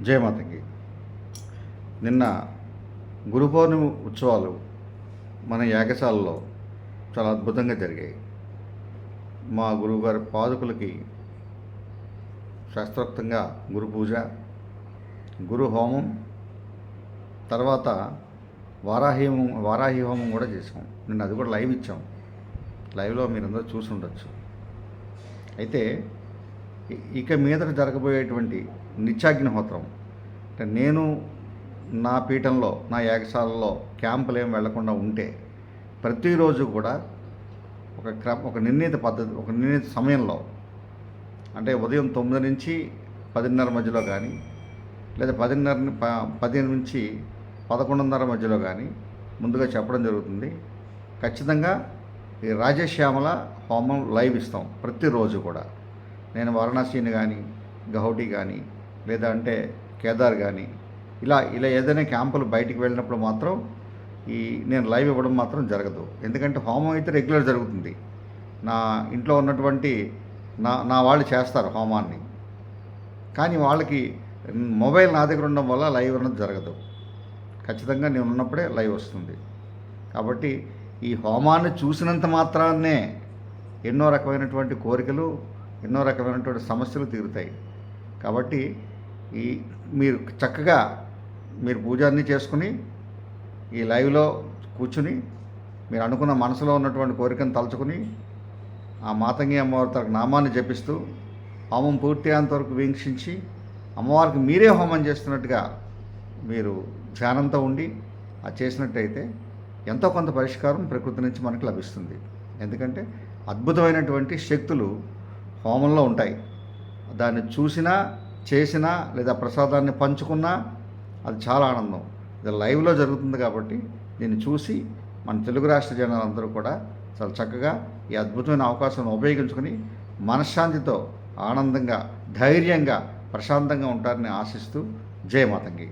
జయమాతకి. నిన్న గురు పౌర్ణమి ఉత్సవాలు మన యాగశాలలో చాలా అద్భుతంగా జరిగాయి. మా గురువుగారి పాదుకులకి శాస్త్రోక్తంగా గురు పూజ గురు హోమం తర్వాత వారాహి హోమం వారాహి హోమం కూడా చేసాం నిన్న అది కూడా లైవ్ ఇచ్చాం. లైవ్లో మీరందరూ చూసి ఉండొచ్చు అయితే ఇక మీదట జరగబోయేటువంటి నిత్యాగ్నిహోత్రం. అంటే నేను నా పీఠంలో నా యాగశాలలో క్యాంపులు ఏం వెళ్ళకుండా ఉంటే ప్రతిరోజు కూడా ఒక క్రమ ఒక నిర్ణీత పద్ధతి ఒక నిర్ణీత సమయంలో అంటే ఉదయం తొమ్మిది నుంచి పదిన్నర మధ్యలో కానీ లేదా పదిన్నర ప పది నుంచి పదకొండున్నర మధ్యలో కానీ ముందుగా చెప్పడం జరుగుతుంది. ఖచ్చితంగా ఈ రాజశ్యామల హోమం లైవ్ ఇస్తాం ప్రతిరోజు కూడా. నేను వారణాసిని కానీ గౌహటి కానీ లేదా అంటే కేదార్ కానీ ఇలా ఇలా ఏదైనా క్యాంపులు బయటికి వెళ్ళినప్పుడు మాత్రం ఈ నేను లైవ్ ఇవ్వడం మాత్రం జరగదు. ఎందుకంటే హోమం అయితే రెగ్యులర్ జరుగుతుంది. నా ఇంట్లో ఉన్నటువంటి నా నా వాళ్ళు చేస్తారు హోమాన్ని. కానీ వాళ్ళకి మొబైల్ నా దగ్గర ఉండడం వల్ల లైవ్ అన్నది జరగదు. ఖచ్చితంగా నేను ఉన్నప్పుడే లైవ్ వస్తుంది. కాబట్టి ఈ హోమాన్ని చూసినంత మాత్రాన్నే ఎన్నో రకమైనటువంటి కోరికలు ఎన్నో రకమైనటువంటి సమస్యలు తీరుతాయి. కాబట్టి ఈ మీరు చక్కగా మీరు పూజ అన్నీ చేసుకుని ఈ లైవ్లో కూర్చుని మీరు అనుకున్న మనసులో ఉన్నటువంటి కోరికను తలుచుకుని ఆ మాతంగి అమ్మవారి తరపు నామాన్ని జపిస్తూ హోమం పూర్తి అయ్యేంతవరకు వీక్షించి అమ్మవారికి మీరే హోమం చేస్తున్నట్టుగా మీరు ధ్యానంతో ఉండి అది చేసినట్టయితే ఎంతో కొంత పరిష్కారం ప్రకృతి నుంచి మనకు లభిస్తుంది. ఎందుకంటే అద్భుతమైనటువంటి శక్తులు హోమంలో ఉంటాయి. దాన్ని చూసినా చేసినా లేదా ప్రసాదాన్ని పంచుకున్నా అది చాలా ఆనందం. ఇది లైవ్లో జరుగుతుంది కాబట్టి దీన్ని చూసి మన తెలుగు రాష్ట్ర జనాలందరూ కూడా చాలా చక్కగా ఈ అద్భుతమైన అవకాశాన్ని ఉపయోగించుకొని మనశ్శాంతితో ఆనందంగా ధైర్యంగా ప్రశాంతంగా ఉంటారని ఆశిస్తూ జయమాతంగి